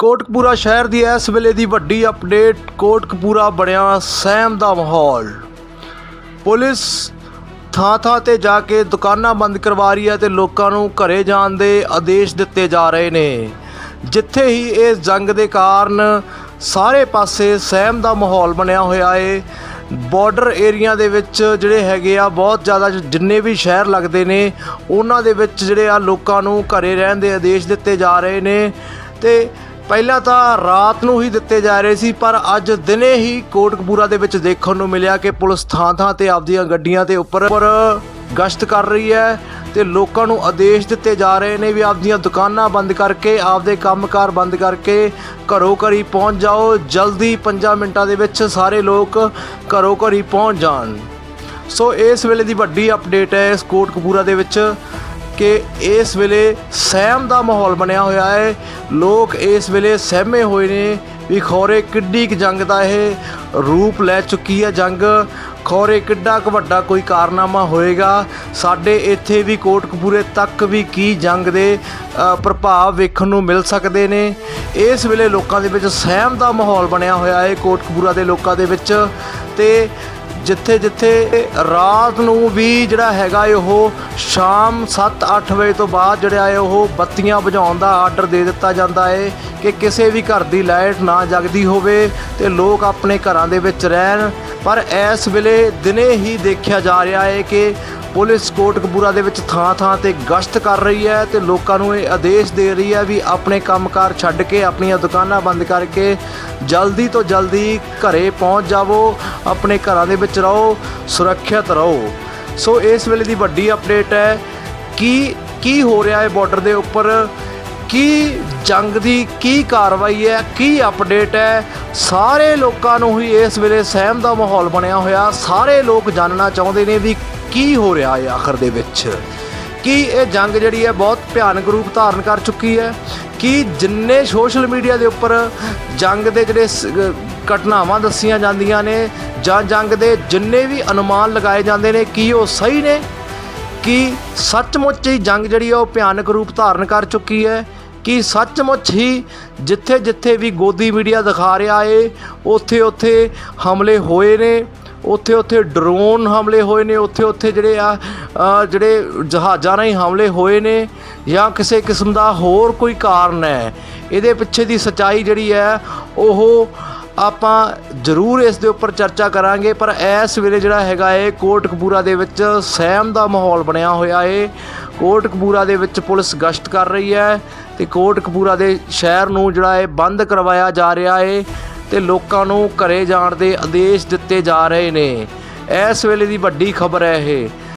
ਕੋਟਕਪੂਰਾ ਸ਼ਹਿਰ ਦੀ ਇਸ ਵੇਲੇ ਦੀ ਵੱਡੀ ਅਪਡੇਟ, ਕੋਟਕਪੂਰਾ ਬਣਿਆ ਸਹਿਮ ਦਾ ਮਾਹੌਲ। ਪੁਲਿਸ ਥਾਂ ਥਾਂ ਤੇ ਜਾ ਕੇ ਦੁਕਾਨਾਂ ਬੰਦ ਕਰਵਾ ਰਹੀ ਹੈ ਤੇ ਲੋਕਾਂ ਨੂੰ ਘਰੇ ਜਾਣ ਦੇ ਆਦੇਸ਼ ਦਿੱਤੇ ਜਾ ਰਹੇ ਨੇ। ਜਿੱਥੇ ਹੀ ਇਸ ਜੰਗ ਦੇ ਕਾਰਨ ਸਾਰੇ ਪਾਸੇ ਸਹਿਮ ਦਾ ਮਾਹੌਲ ਬਣਿਆ ਹੋਇਆ ਏ। ਬਾਰਡਰ ਏਰੀਆ ਦੇ ਵਿੱਚ ਜਿਹੜੇ ਹੈਗੇ ਆ, ਬਹੁਤ ਜ਼ਿਆਦਾ ਜਿੰਨੇ ਵੀ ਸ਼ਹਿਰ ਲੱਗਦੇ ਨੇ, ਉਹਨਾਂ ਦੇ ਵਿੱਚ ਜਿਹੜੇ ਆ ਲੋਕਾਂ ਨੂੰ ਘਰੇ ਰਹਿਣ ਦੇ ਆਦੇਸ਼ ਦਿੱਤੇ ਜਾ ਰਹੇ ਨੇ ਤੇ ਪਹਿਲਾਂ ਤਾਂ ਰਾਤ ਨੂੰ ਹੀ ਦਿੱਤੇ ਜਾ ਰਹੇ ਸੀ, ਪਰ ਅੱਜ ਦਿਨੇ ਹੀ ਕੋਟਕਪੂਰਾ ਦੇ ਵਿੱਚ ਦੇਖਣ ਨੂੰ ਮਿਲਿਆ ਕਿ ਪੁਲਿਸ ਥਾਂ ਥਾਂ ਤੇ ਆਪਦੀਆਂ ਗੱਡੀਆਂ ਤੇ ਉੱਪਰ ਉੱਪਰ ਗਸ਼ਤ ਕਰ ਰਹੀ ਹੈ ਤੇ ਲੋਕਾਂ ਨੂੰ ਆਦੇਸ਼ ਦਿੱਤੇ ਜਾ ਰਹੇ ਨੇ ਵੀ ਆਪਦੀਆਂ ਦੁਕਾਨਾਂ ਬੰਦ ਕਰਕੇ, ਆਪਦੇ ਕੰਮਕਾਰ ਬੰਦ ਕਰਕੇ ਘਰੋਂ ਘਰੀ ਪਹੁੰਚ ਜਾਓ। ਜਲਦੀ 5 ਮਿੰਟਾਂ ਦੇ ਵਿੱਚ ਸਾਰੇ ਲੋਕ ਘਰੋਂ ਘਰੀ ਪਹੁੰਚ ਜਾਣ। ਸੋ ਇਸ ਵੇਲੇ ਦੀ ਵੱਡੀ ਅਪਡੇਟ ਹੈ, ਇਸ ਕੋਟਕਪੂਰਾ ਦੇ ਵਿੱਚ ਕਿ ਇਸ ਵੇਲੇ ਸਹਿਮ ਦਾ ਮਾਹੌਲ ਬਣਿਆ ਹੋਇਆ ਹੈ। ਲੋਕ ਇਸ ਵੇਲੇ ਸਹਿਮੇ ਹੋਏ ਨੇ ਵੀ ਖੌਰੇ ਕਿੱਡੀ ਕੁ ਜੰਗ ਦਾ ਇਹ ਰੂਪ ਲੈ ਚੁੱਕੀ ਹੈ ਜੰਗ। ਖੌਰੇ ਕਿੱਡਾ ਕੁ ਵੱਡਾ ਕੋਈ ਕਾਰਨਾਮਾ ਹੋਏਗਾ। ਸਾਡੇ ਇੱਥੇ ਵੀ ਕੋਟਕਪੂਰੇ ਤੱਕ ਵੀ ਕੀ ਜੰਗ ਦੇ ਪ੍ਰਭਾਵ ਵੇਖਣ ਨੂੰ ਮਿਲ ਸਕਦੇ ਨੇ। ਇਸ ਵੇਲੇ ਲੋਕਾਂ ਦੇ ਵਿੱਚ ਸਹਿਮ ਦਾ ਮਾਹੌਲ ਬਣਿਆ ਹੋਇਆ ਹੈ ਕੋਟਕਪੂਰਾ ਦੇ ਲੋਕਾਂ ਦੇ ਵਿੱਚ। ਤੇ ਜਿੱਥੇ ਜਿੱਥੇ ਰਾਤ ਨੂੰ ਵੀ ਜਿਹੜਾ ਹੈਗਾ ਏ ਉਹ ਸ਼ਾਮ 7-8 ਵਜੇ ਤੋਂ ਬਾਅਦ ਜਿਹੜਾ ਹੈ ਉਹ ਬੱਤੀਆਂ ਬੁਝਾਉਣ ਦਾ ਆਰਡਰ ਦੇ ਦਿੱਤਾ ਜਾਂਦਾ ਹੈ ਕਿ ਕਿਸੇ ਵੀ ਘਰ ਦੀ ਲਾਈਟ ਨਾ ਜਗਦੀ ਹੋਵੇ ਤੇ ਲੋਕ ਆਪਣੇ ਘਰਾਂ ਦੇ ਵਿੱਚ ਰਹਿਣ। ਪਰ ਇਸ ਵੇਲੇ ਦਿਨੇ ਹੀ ਦੇਖਿਆ ਜਾ ਰਿਹਾ ਹੈ ਕਿ ਪੁਲਿਸ ਕੋਟਕਪੂਰਾ ਦੇ ਵਿੱਚ ਥਾਂ-ਥਾਂ ਤੇ ਗਸ਼ਤ ਕਰ ਰਹੀ ਹੈ ਤੇ ਲੋਕਾਂ ਨੂੰ ਇਹ ਆਦੇਸ਼ ਦੇ ਰਹੀ ਹੈ ਵੀ ਆਪਣੇ ਕੰਮਕਾਰ ਛੱਡ ਕੇ ਆਪਣੀਆਂ ਦੁਕਾਨਾਂ ਬੰਦ ਕਰਕੇ ਜਲਦੀ ਤੋਂ ਜਲਦੀ ਘਰੇ ਪਹੁੰਚ ਜਾਵੋ, ਆਪਣੇ ਘਰਾਂ ਦੇ ਵਿੱਚ ਰਹੋ, ਸੁਰੱਖਿਅਤ ਰਹੋ। ਸੋ ਇਸ ਵੇਲੇ ਦੀ ਵੱਡੀ ਅਪਡੇਟ ਹੈ, ਕਿ ਕੀ ਹੋ ਰਿਹਾ ਹੈ ਬਾਰਡਰ ਦੇ ਉੱਪਰ? ਕੀ ਜੰਗ ਦੀ ਕੀ ਕਾਰਵਾਈ ਹੈ, ਕੀ ਅਪਡੇਟ ਹੈ? ਸਾਰੇ ਲੋਕਾਂ ਨੂੰ ਹੀ ਇਸ ਵੇਲੇ ਸਹਿਮ ਦਾ ਮਾਹੌਲ ਬਣਿਆ ਹੋਇਆ। ਸਾਰੇ ਲੋਕ ਜਾਣਨਾ ਚਾਹੁੰਦੇ ਨੇ ਵੀ ਕੀ ਹੋ ਰਿਹਾ ਹੈ ਆਖਰ ਦੇ ਵਿੱਚ। ਕੀ ਇਹ ਜੰਗ ਜਿਹੜੀ ਹੈ ਬਹੁਤ ਭਿਆਨਕ ਰੂਪ ਧਾਰਨ ਕਰ ਚੁੱਕੀ ਹੈ? ਕਿ ਜਿੰਨੇ ਸੋਸ਼ਲ ਮੀਡੀਆ ਦੇ ਉੱਪਰ ਜੰਗ ਦੇ ਜਿਹੜੇ ਸ- ਘਟਨਾਵਾਂ ਦੱਸੀਆਂ ਜਾਂਦੀਆਂ ਨੇ ਜਾਂ ਜੰਗ ਦੇ ਜਿੰਨੇ ਵੀ ਅਨੁਮਾਨ ਲਗਾਏ ਜਾਂਦੇ ਨੇ, ਕੀ ਉਹ ਸਹੀ ਨੇ? ਕਿ ਸੱਚਮੁੱਚ ਹੀ ਜੰਗ ਜਿਹੜੀ ਆ ਉਹ ਭਿਆਨਕ ਰੂਪ ਧਾਰਨ ਕਰ ਚੁੱਕੀ ਹੈ? ਕਿ ਸੱਚਮੁੱਚ ਹੀ ਜਿੱਥੇ ਜਿੱਥੇ ਵੀ ਗੋਦੀ ਮੀਡੀਆ ਦਿਖਾ ਰਿਹਾ ਏ, ਉੱਥੇ ਉੱਥੇ ਹਮਲੇ ਹੋਏ ਨੇ, ਉੱਥੇ ਉੱਥੇ ਡਰੋਨ ਹਮਲੇ ਹੋਏ ਨੇ, ਉੱਥੇ ਉੱਥੇ ਜਿਹੜੇ ਆ ਜਿਹੜੇ ਜਹਾਜ਼ਾਂ ਰਾਹੀਂ ਹਮਲੇ ਹੋਏ ਨੇ ਜਾਂ ਕਿਸੇ ਕਿਸਮ ਦਾ ਹੋਰ ਕੋਈ ਕਾਰਨ ਹੈ, ਇਹਦੇ ਪਿੱਛੇ ਦੀ ਸਚਾਈ ਜਿਹੜੀ ਹੈ, ਉਹ ਆਪਾਂ ਜ਼ਰੂਰ ਇਸ ਦੇ ਉੱਪਰ ਚਰਚਾ ਕਰਾਂਗੇ, ਪਰ ਇਸ ਵੇਲੇ ਜਿਹੜਾ ਹੈਗਾ ਏ ਕੋਟਕਪੂਰਾ ਦੇ ਵਿੱਚ ਸਹਿਮ ਦਾ ਮਾਹੌਲ ਬਣਿਆ ਹੋਇਆ ਏ। ਕੋਟਕਪੂਰਾ ਦੇ ਵਿੱਚ ਪੁਲਿਸ ਗਸ਼ਤ ਕਰ ਰਹੀ ਹੈ। ਤੇ ਕੋਟਕਪੂਰਾ ਦੇ ਸ਼ਹਿਰ ਨੂੰ ਜਿਹੜਾ ਹੈ ਬੰਦ ਕਰਵਾਇਆ ਜਾ ਰਿਹਾ ਹੈ ਤੇ ਲੋਕਾਂ ਨੂੰ ਘਰੇ ਜਾਣ ਦੇ ਆਦੇਸ਼ ਦਿੱਤੇ ਜਾ ਰਹੇ ਨੇ। ਇਸ ਵੇਲੇ ਦੀ ਵੱਡੀ ਖਬਰ ਹੈ ਇਹ।